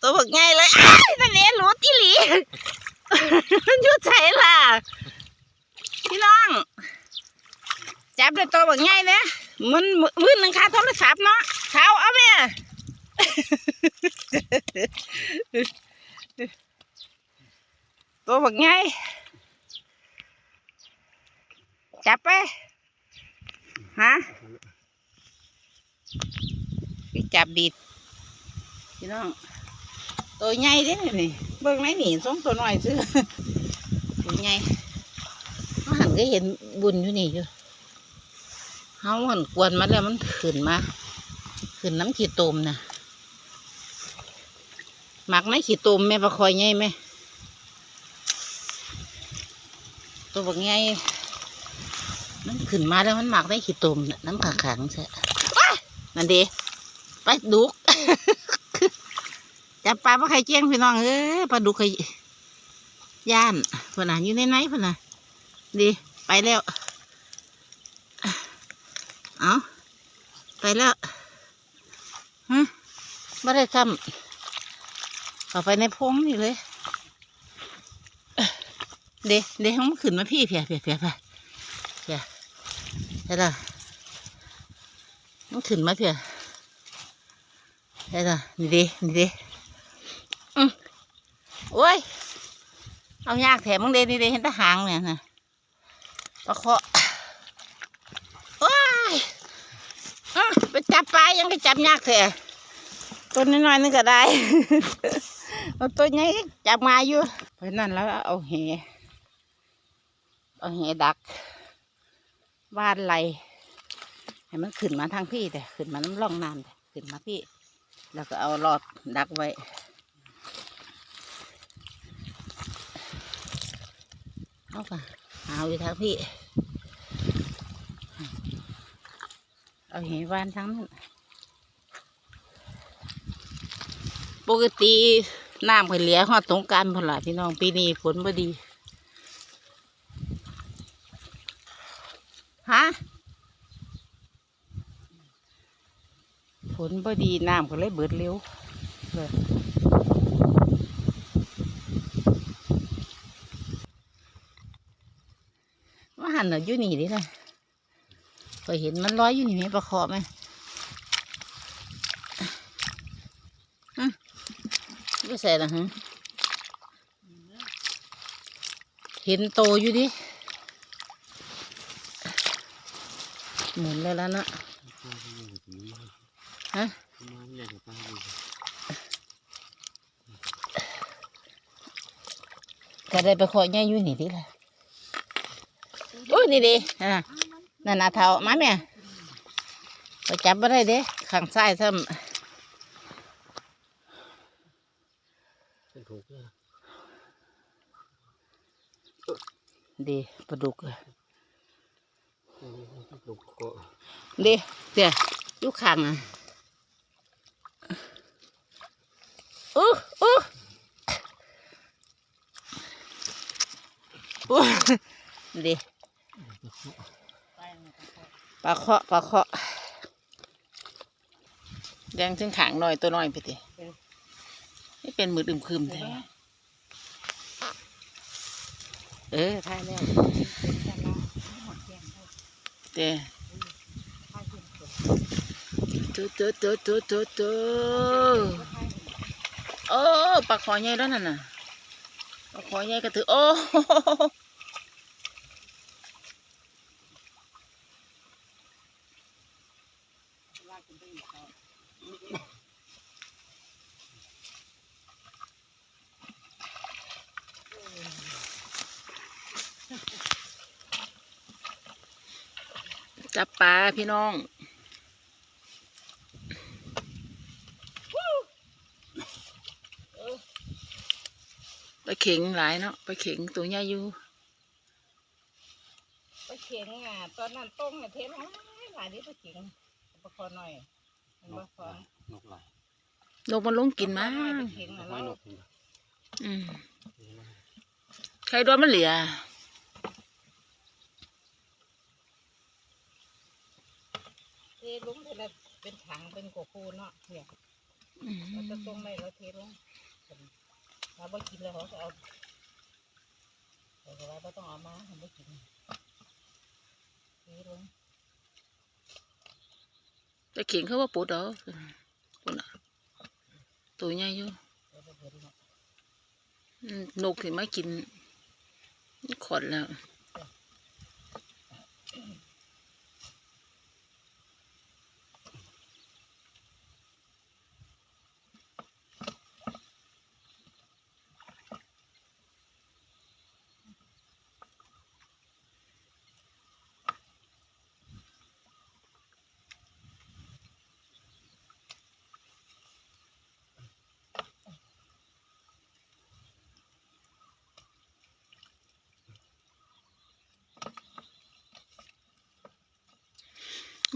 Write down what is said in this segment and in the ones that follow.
ตัวบักไงเลยอ้ายนั่นเองรู้ที่หลีมันยู่ใจล่ะ พี่น้อง จับได้ตัวบักไงเนี่ยมันมือหนึ่งค่าโทรศัพท์เนาะเท้าเอาแม่ตัวบักไงจับไปฮะ ไปจับดีดพี่น้อง ตัวใหญ่เด้นี่เบิ่งไหนนี่สองตัวน้อยซื้อตัวใหญ่เขาหันก็เห็นบุญอยู่นี่อยู่เขาหันกวนมาแล้วมันขึ้นมาขึ้นน้ำขี้ตมนะหมักไหมขี้ตมแม่ประคอยใหญ่ไหมตัวบักใหญ่มันขึ้นมาแล้วมันหมักได้ขี้ตมน่ะน้ำขาขังใช่นั่นดี ไปดุกจับปลาปลาไข่เจียงพี่น้องเอ้ยปลาดุกไข่ย่านพนน่ะอยู่ในไหนพนน่ะดีไปแล้วเอาไปแล้วฮะไม่ได้ซ้ำเอาไปในพงนี่เลยเดเดให้มันขึ้นมาพี่เพียเพียเพียเพียเพียใช่ละมันขึ้นมาเพีย ใช่ละนี่เดนี่ดอืมโอ้ย เอายากแถมมึงเดนี่เดเห็นตะหางเนี่ยนะปลาเคาะว้ายอือไปจับปลายังไปจับยากแถตัวน้อยๆนึงก็ได้เอาตัวใหญ่จับมาอยู่เพราะนั่นแล้วเอาแหเอาแหดักวาดไหลให้มันขึ้นมาทางพี่แต่ขึ้นมาน้ำร่องน้ำแต่ขึ้นมาพี่ แล้วก็เอาหลอดดักไว้ เอาไปเอาอยู่ทางพี่ เอาแหวานทั้งนั้น ปกติน้ำเคยเหลียหอดสงการพนละพี่น้อง ปีนี้ฝนบ่ดี ฮะ นพอดีน้ำก็เลยเบิดเร็วเลยว่าหันเหรออยู่นี่ดินะเคยเห็นมันลอยอยู่นี่ไหมประคอไหมไม่ใส่ละฮะเห็นโตอยู่ดิ หมุนเลยแล้วนะฮะ มาเรียกกับป้าดู ก็ได้ไปขอเนี่ยอยู่นี่ดิล่ะโอ้ยนี่ดิอ่านั่นน่ะเท้ามาแม่ไปจับมาได้เด้ข้างซ้ายซ้เป็นถูกเลยำดีปลาดุกอะถูกก็ดีเดี๋ยวอยู่ข้างอะอู้อู้ ดีปลาเคาะปลาเคาะแดงถึงขางหน่อยตัวน้อยไปตินี่เป็นมือดึมคืมแท้เออท่าแล้วเต้ตัวตัวตัวตัวตัวตัวโอ้ปลาคอใหญ่แล้วนั่นน่ะปลาคอใหญ่ก็ถือโอ้ จับปลาพี่น้องปลาเข็งหลายเนาะปลาเข็งตัวใหญ่อยู่ปลาเข็งอะตอนนั้นต้มเนี่ยเทหลายหลายนี่ปลาเข็งปลาคอหน่อยมันปลาคอนกหลายนกมันลงกินมาหอยนกอืมใครโดนมันเหลือ เทลุงเทละเป็นถังเป็นโกโก้เนาะเนี่ยอืมเราจะต้มได้เราเทลงเราไม่กินแล้วเขาจะเอาแต่ว่าเราต้องเอามาทำไม่กินเทลงแต่เข่งเขาว่าปวดดอกปุ่นอะตัวใหญ่อยู่เราจะเห็นเนาะอืมนกที่มากินขอดแล้ว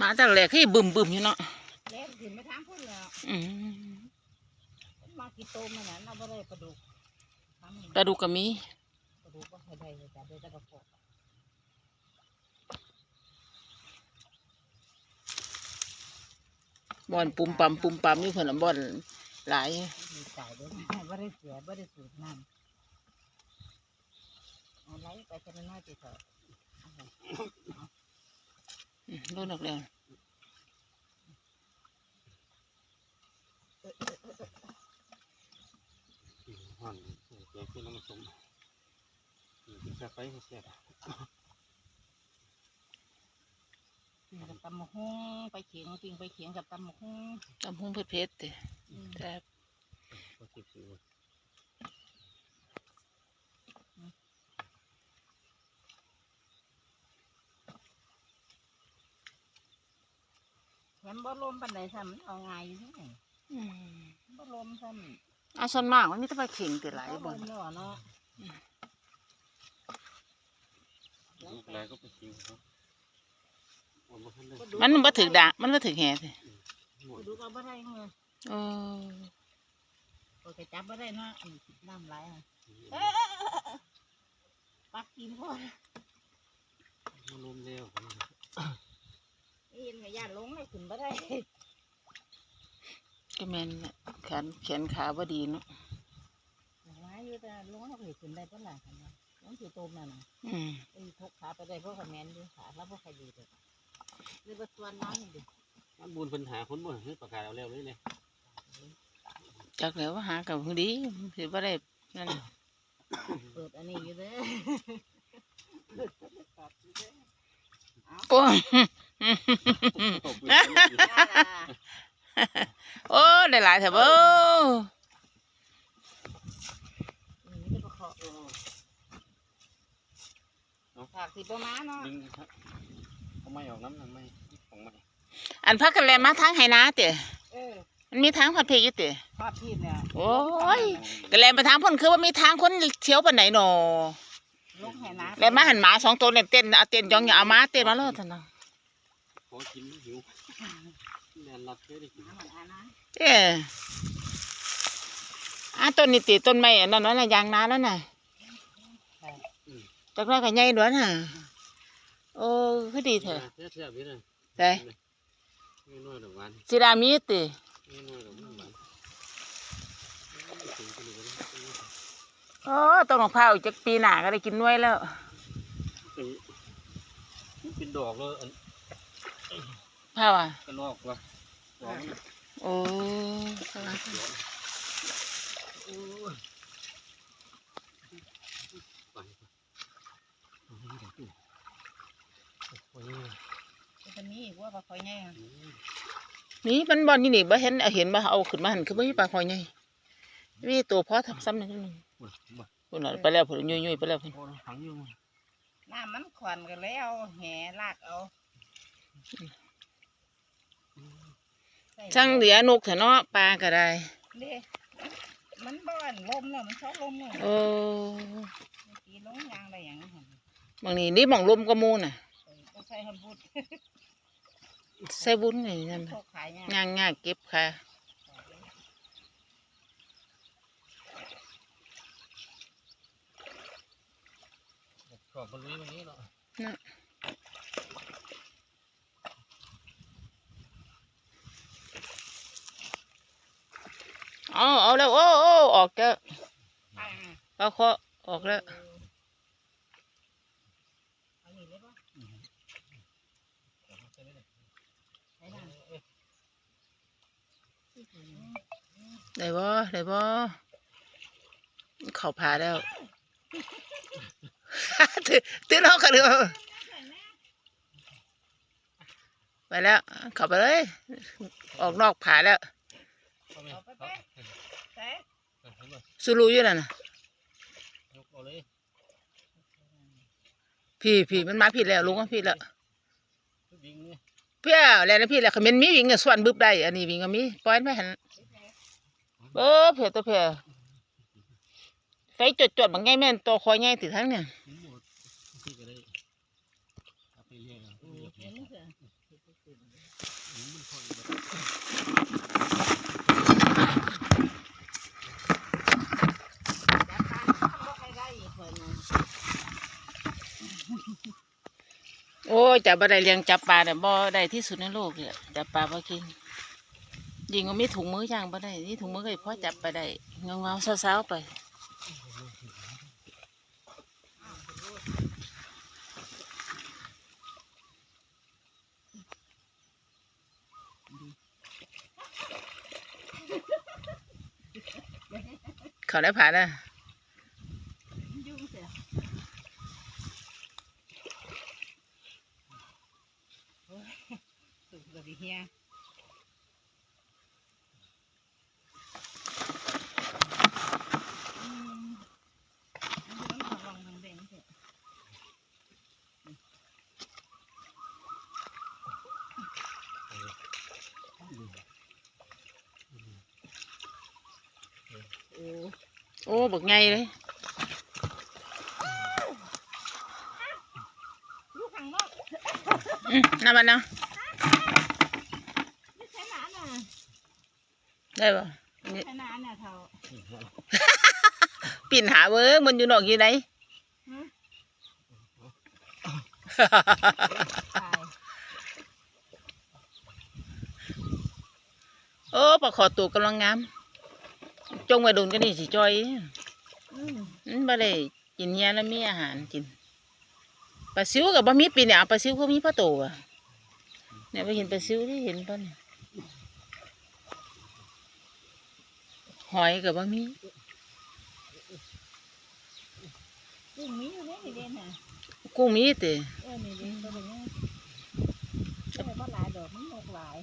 มาตั้งแรกให้บึมบึมอยู่เนาะแล้วถึงไม่ทางพุ่นแล้วอืมมากี่โตมันนั้นเราไม่ได้ปลาดุกทำปลาดุกก็มีปลาดุกก็ให้ได้เลยจ้ะได้แต่ปลาโขกบ่อนปุ่มปั๊มปุ่มปั๊มอยู่เพิ่นน่ะบ่อนหลายมีจ่ายด้วยไม่ได้เสียไม่ได้สูบน้ำเอาไล่ไปจะน้อยๆจีเถอะ อืมโดนออกแล้วห่อนแกงขึ้นน้ำส้มแซ่บไปแซ่บปิงกับตำมะฮุ้งไปเขียงปิงไปเขียงกับตำมะฮุ้งตำพุงเผ็ดๆติอืมแต่ก็สิบสิบ แถม บ่ลมปันใดซ้ำมันเอาง่ายอยู่ที่ไหนอืมบ่ลมซ้ำอะส่วนมากมันมีแต่ปลาเข่งติหลายบ่อนลมแล้วอะเนาะลูกหลายก็ไปกินเขาวันบ่ทันได้มันบ่ถึกดามันบ่ถึกแหติหมดดูก็บ่ได้เงินโอ้โอ้ยจับบ่ได้เนาะอันน้ำไหลอะปักกินพ่อมันลมแล้ว เห็นกับญาติลงเลยขึ้นบ่ได้ก็แม่นแหละแขนแขนขาบ่ดีเนาะหลายอยู่แต่ลงเราเคยขึ้นได้เท่าไหร่กันนะลงสิโตมนั่นน่ะอืมไอ้ทกขาไปได้เพราะคะแนนอยู่ขาแล้วพวกใครดีเลยเลยบ่ส่วนน้อยนี่ดิมันบุญปัญหาคนบ่เฮ้ยประกาศเอาแล้วเลยเนี่ยจักแล้วว่าหากับผู้ดีสิบ่ได้นั่นน่ะเปิดอันนี้อยู่เด้อโอ้ โอ้ได้หลายแท้เบ่นี่จะประเคาะฝากสิประมาณเนาะดึงเขาไม่ออกน้ำนั่นไม่ของไม่อันพักกันแลมาทางไหนาติเออมันมีทางพัดเพกอยู่ติภาพที่เนี่ยโอ้ยกันแลมาทางพ่นคือว่ามีทางคนเที่ยวปานไหนหนอลงแห่น้ำแล้วมาหันหมาสองตัวเนี่ยเต้นเอาเต้นยองอย่าเอามาเต้นมาเลยท่านน่ะข อกินหิวแนนรับเลยได้กินน้ำมันอานะเอ้ออะต้นนี่ติต้นไม้อันนั้นน่ะยางนาแล้วน่ะจักน้อยก็ใหญ่ด้วยน่ะโอ้คือดีเถอะแซ่บแซ่บนี่เลยได้ไม่น้อยดอกหวานสิดามีติไม่น้อยดอกหวานถึงกันเลยโอ้ต้นมะพร้าวอีกจักปีหน้าก็ได้กินหน่วยแล้วเป็นดอกเลย อันพร้าวอะกระลอกว่ะดอกมันโอ้โอ้ยไปเอาให้ได้กินโอ้ยจะมีอีกว่าปลาคอยแง่นี่มันบอลนี่นี่บ่เห็นเอาเห็นบ่เอาขึ้นมาหันคือบ่มีปลาคอยใหญ่มีตัวพอทับซ้ำนึงนึงโอ้ยบ่พุ่นน่ะไปแล้วพุ่นยุ่ยๆไปแล้วพุ่นโอ้ยหังอยู่น้ำมันขวัญกันแล้วแห่ลากเอา ช่างเหลือนกเถอะเนาะปลาก็ได้เด้มันบ้านลมเนาะมันชอบลมเนาะโอ้ตีลงยางอะไรอย่างนี้บางนี่นี่หม่องลมก็มูน่ะก็ใช้คำพูดใส่บุญนี่นั่นโคกขายเนี่ยย่างง่ายเก็บค่ะขอบคุณนี้วันนี้เนาะน่ะ เอาเอาแล้วโอ้โอ้ออกจะปลาเคาะออกแล้วเอาหนีเลยปะใช่ไหมได้บ่ได้บ่เข้าผาแล้วตื่นตื่นเอากันเลยไปแล้ว เข้าไปเลย ออกนอกผาแล้ว เอาไป เอาไป เอา ไปใส่ เอาไปเลย สุรูอยู่นั่นน่ะยกเอาเลยพี่พี่มันมาพี่แล้วลุงก็พี่แล้วทุกดิ่งนี่เพี่ยวแล้วนะพี่แล้วเขาเม็นมีวิ่งกับส่วนบึบได้อันนี้วิ่งก็มีปล่อยไปหันเออเผื่อตัวเผื่อไฟจดจดๆบางไงแม่นตัวคอยไงติดทั้งเนี่ย นี่หมดที่ก็ได้เอาไปเลี้ยงเอาไปเลี้ยง เห็นมั้ยเถอะ อืมมันคอยแบบ จับปลาทำบ่ใครได้อีกคนนึง โอ้ยจับบ่ได้เลี้ยงจับปลาเนี่ยบ่ได้ที่สุดในโลกเลยจับปลาบ่กินยิงก็มีถุงมือย่างบ่ได้นี่ถุงมือก็พอจับไปได้เงาเงาๆเศร้าๆไปเขาได้ผ่านแล้ว ยุ่งเสียโอ้ย สุกกว่าดิเฮีย ได้ป่ะไม่ใช่หนาน่ะเท่าปิ่นหาเวิร์กมันอยู่นอกอยู่ไหนฮะตายโอ้ปลาขอตัวกำลังงาม จงไว้โดนกันนี่สิจอยอืมมันบ่ได้กินเนี้ยแล้วมีอาหารกินปลาซิวกับบะมีปีเนี่ยเอาปลาซิวก็มีปลาโตอะเนี่ยไปเห็นปลาซิวที่เห็นป่ะเนี่ย หอยกับบะมีกุ้งมีอยู่ในนี่เด่นน่ะกุ้งมีแต่เออนี่เด่นตัวนี้เออบ่หลายดอกมันหกหลาย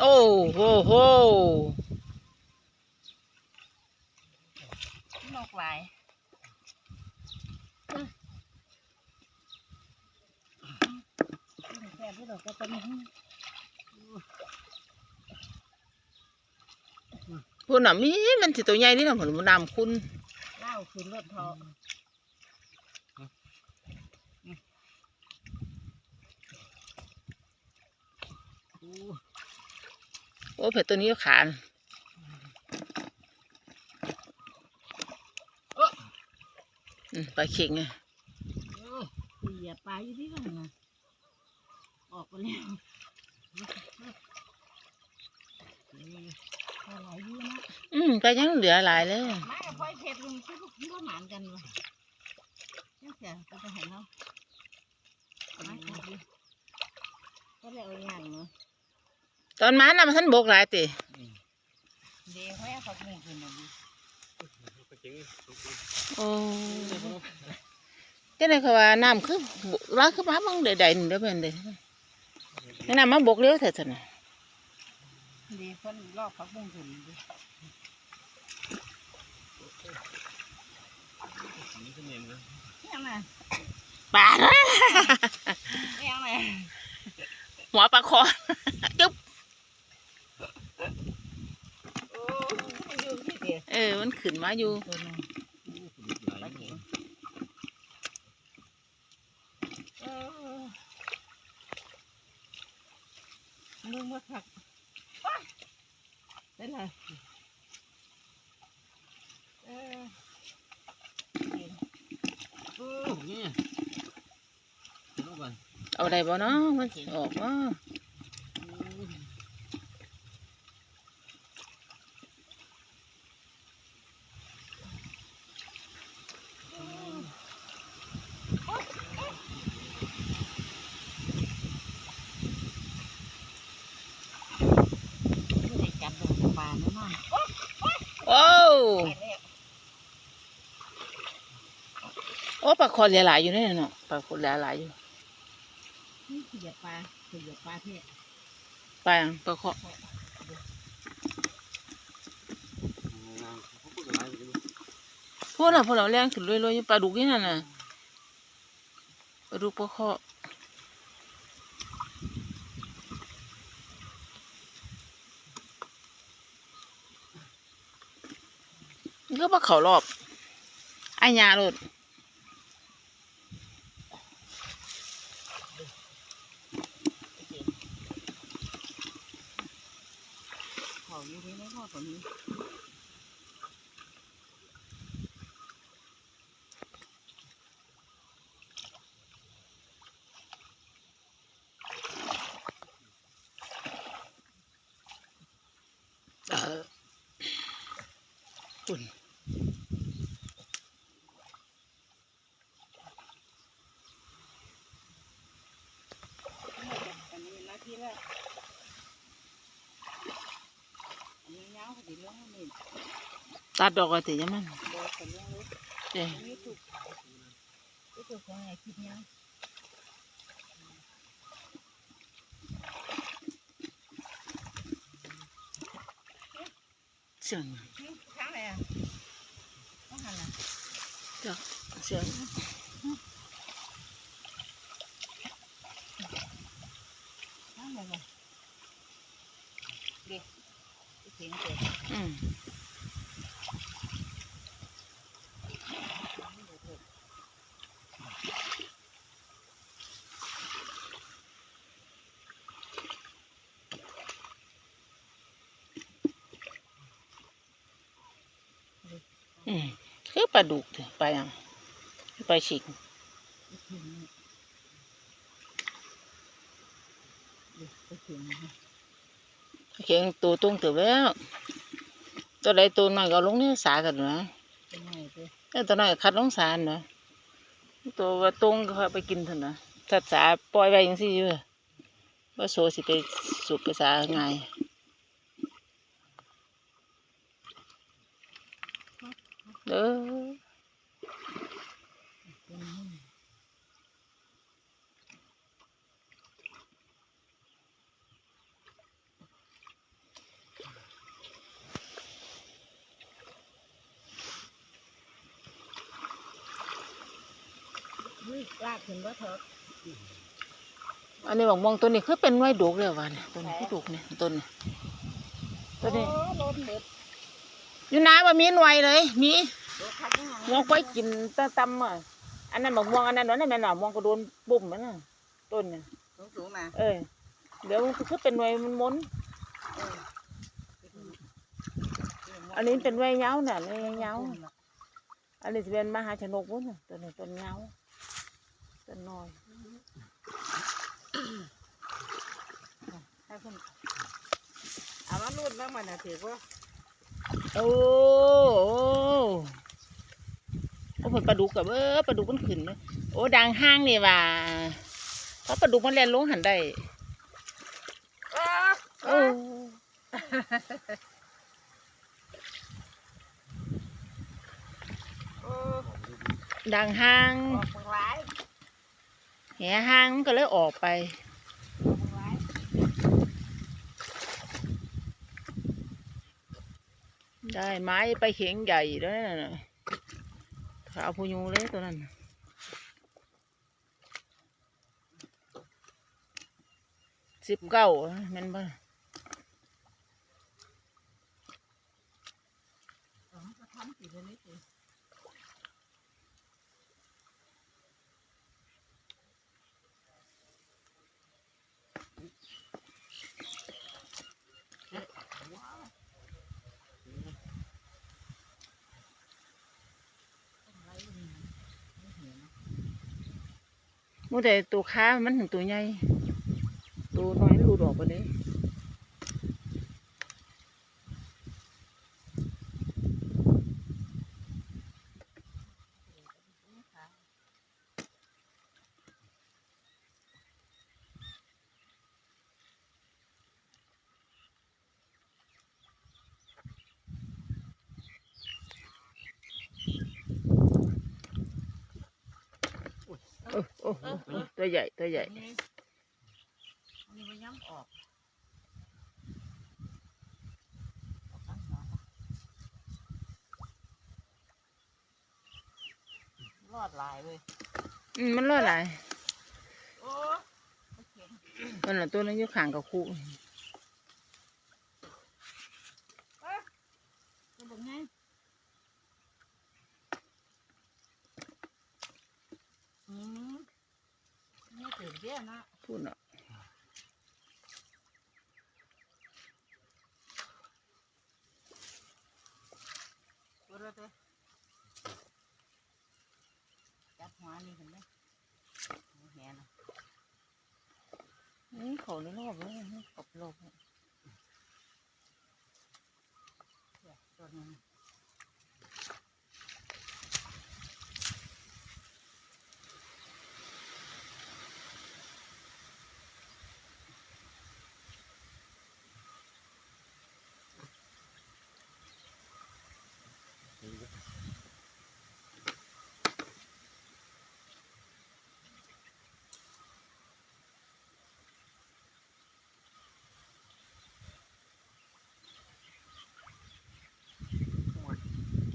โอ้โหโหมันหกหลายแซ่บที่ดอกก็จะมี พูดน่ะมีมันสิตัวใหญ่นี่น่ะผมน้ำคุณเหล้าคืนรถเทอโอ้โอ้เผ็ดตัวนี้ก็ขานอืมปลาเข็งไงโอ้เหยียบปลาอยู่ที่นั่นน่ะออกไปแล้ว ปลาไหลอยู่นะอืมปลายังเหลือหลายเลยมากับพ่อยเพชรลุงคือพวกที่ว่าหมานกันวะนี่เสียก็จะเห็นเนาะมาจับดิก็เลยเอาอย่างเนาะตอนมาน่ะมันท่านบกหลายติอืมเดี๋ยวเขาเอาผักหมูขึ้นมาดิไปเจ๋งทุกดิ่งโอ้เจ้าไหนเขาว่าน้ำคือร้าคือมาบังใดๆนี่เด้อเพิ่นเด้แนะนำมาบกเร็วเถิดซั่นน่ะเดี๋ยวคนลอกผักบุ้งขึ้นดินี่คือเนียนนะนี่ยังไงปลานี่ยังไงหัวปลาคอจุ๊บโอ้มันอยู่ที่เดียวเออ มันขึ้นมาอยู่ บ่เนาะมันสิออกบ่โอ้ปลาคอหลายๆอยู่นี่เนาะปลาคอหลายๆอยู่ เหยียบปลาเหยียบปลาเท่ปลาหยังปลาคานเขาะพวกเราพวกเราแรงขึ้นเรื่อยๆปลาดุกนี่นั่นน่ะปลาดุกปลาเคอนี่ก็ปลาเขารอบไอ้ยาโลด เขาอยู่นี่ไม่พอตัวนี้ เออปุ่น อันนี้นาทีละอันนี้ยาวพอดีเรื่องนี้ ตัดดอกก็ถือยังมันโดนกันเรื่องเลยเจ้อันนี้ถูกถูกของไงคิดยังเสียงข้างไหนอะต้องหันอะจ้ะเสียงข้างไหนบ่เด็กเสียงเกิด อืมอืมคือ ปลาดุกเถอะปลาหยังปลาฉิกเด็กไปถึงเขียงตัวตรงเถือะแล้วตัวใดตัวน้อยก็เอาลงนี่สากันนะเป็นไงเด้อเออตัวน้อยก็คัดลงสารนะตัวว่าตรงก็เอาไปกินเถอะนะถ้าสาปล่อยไว้ยังสิอยู่ว่าโซสิไปสุกไปสาง่าย เด้อเป็นนี่อุ้ยลากขึ้นว่าเถอะอันนี้บอกมองตัวนี้คือเป็นไว้ดุกเลยวะเนี่ยตัวนี้คือดุกเนี่ยต้นนี้ตัวนี้ โอ้ล้นเด็ด อยู่น้ำว่ามีหน่วยเลย มีโดนคัดยังไงมองไปกินตะตำอะอันนั้นบอกมองอันนั้นนั่นแม่นหน่อมองก็โดนปุ่มมันน่ะต้นน่ะสูงสูงๆนะเอ้ยเดี๋ยวมันคือเป็นหน่วยมันม้นเอออันนี้เป็นไว้เหงาน่ะไว้เหงาอันนี้จะเป็นมหาชนกวุ้นน่ะตัวนี้ต้นเหงาต้นน้อยให้คุณเอามาลูดบ้างมันนะถือว่า โอ้โอ้โอ้ผลปลาดุกกับเออปลาดุกมันขึ้นเนะโอ้ดังห้างนี่ว่าเพราะปลาดุกมันเรียนลงหันได้โอ้โอ้ดังห้างเมืองร้ยแหห้างมันก็เลยออกไป ออกเมืองร้าย ได้ไม้ไปเขียงใหญ่ด้วยนะขาวพูยูเลยตัวนั้นสิบเก้ามันบ้าอก็ทำสิเดี๋ยวนี้สิต้นไม้มันไม่เห็น มูแต่ตัวค้ามันถึงตัวใหญ่ตัวน้อยรูดออกไปเลย อ้โหตัวใหญ่ตัวใหญ่อันนี้อันนี้มันย้ำออกออกข้างหัวรอดหลายเว้ยอืมมันรอดหลายโอ้โอเคมันน่ะตัวนั้นอยู่ข้างกับคู่ จะบอกไงอืมนี่ตื่นเต้นนะ พูดอะ กูรู้ตัวจับหัวนี่เห็นไหมหัวแหนะ อืมเขาในรอบเลยกบโลก เนี่ยตัวนึง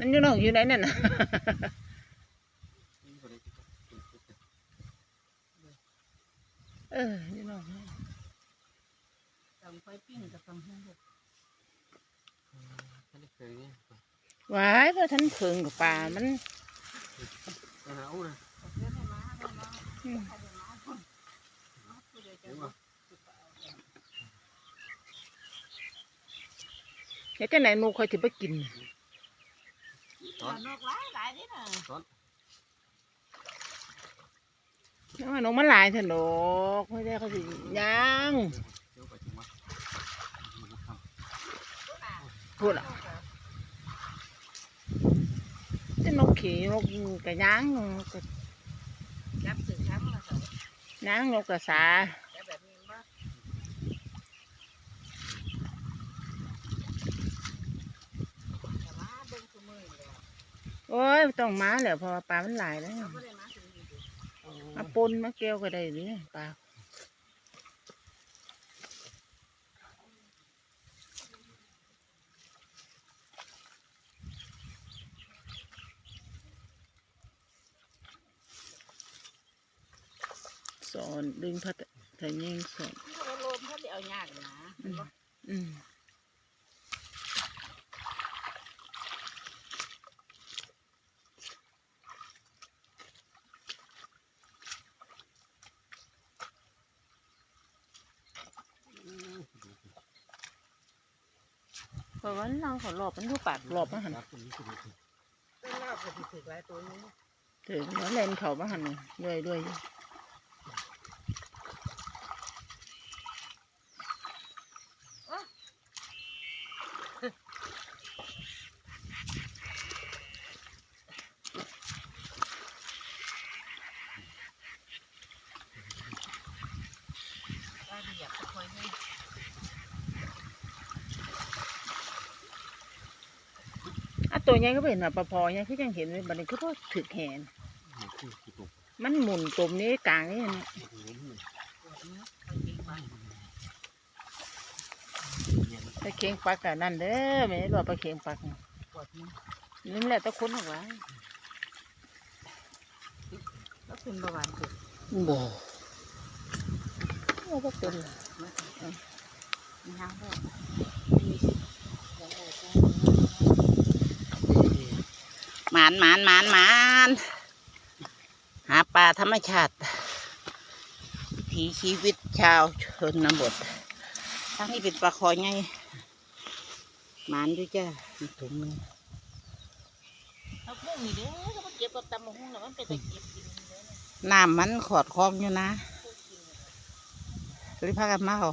มันอยู่นอกอยู่ไหนนั่นน่ะเป็นที่ก็เอออยู่นอกนั่นต้งไฟปิ้งกับต้งหุ้มลูกไม่ได้เคยเนี่ยว้ายเพราะท่านเพิงกับปลามันเอาเสื้อให้มาให้มาอืมให้มาคนม้าผู้ใดจะมาป่ะเดี๋ยวจะไหนหนูคอยถือไปกิน ตอนนกหลายหลายนี่น่ะน้องน้องมันหลายเถอะดอกไม่ได้เขาสิยังเดี๋ยวไปถึงวัดมันก็ทำพูดอะจะนกขี่นกกระย่างนกกระจับถึงครั้งละสองย่างนกกระสา แต่แบบนี้บ่แต่ว่าเบิ่งคือมืออยู่แล้ว โอ้ยต้องมาแหล้วเพราะว่าปลามันหลายแล้วเราไม่ได้มาถึงนี่ดิมาปนมาเกลียวก็ได้หรือปลาสอนดึงพัดแต่ยิงสอนที่เขาโลมเขาเดี๋ยวเอายากนะอืม อืม เพรางเขาหลอบมันดูปากหลอบมาหันถึงแล้วเล่นเขามาหันด้วยด้วยอยู่ว่าดีอยากคอยให้ อะตัวใหญ่ก็เป็นอะปลาพอใหญ่คือยังเห็นเลยบัดนี้คือพอถึกแหนมันคือคือตกมันหมุนตมนี้กลางนี่นะล้มเลยปวดเนื้อเอาจริงมาปลาเค็งปักกับนั่นเด้อไม่ได้บอกปลาเค็งปักปวดเนื้อนี่แหละตะคุณออกไว้แล้วคุณประวันคือบ่ว่าบ่เป็นมีห้างด้วย หมานหมานหมานหมานหาปลาธรรมชาติวิถีชีวิตชาวชนบททั้งนี้เป็นปลาคอไงหมานด้วยจ้ามีถุงมือเอาพุ่งนี่เด้อก็มาเก็บกับตำมะฮุ่งแล้วมันเป็นตะเก็บกินเด้อน้ำมันขอดคลองอยู่นะรีบพากันมาเอา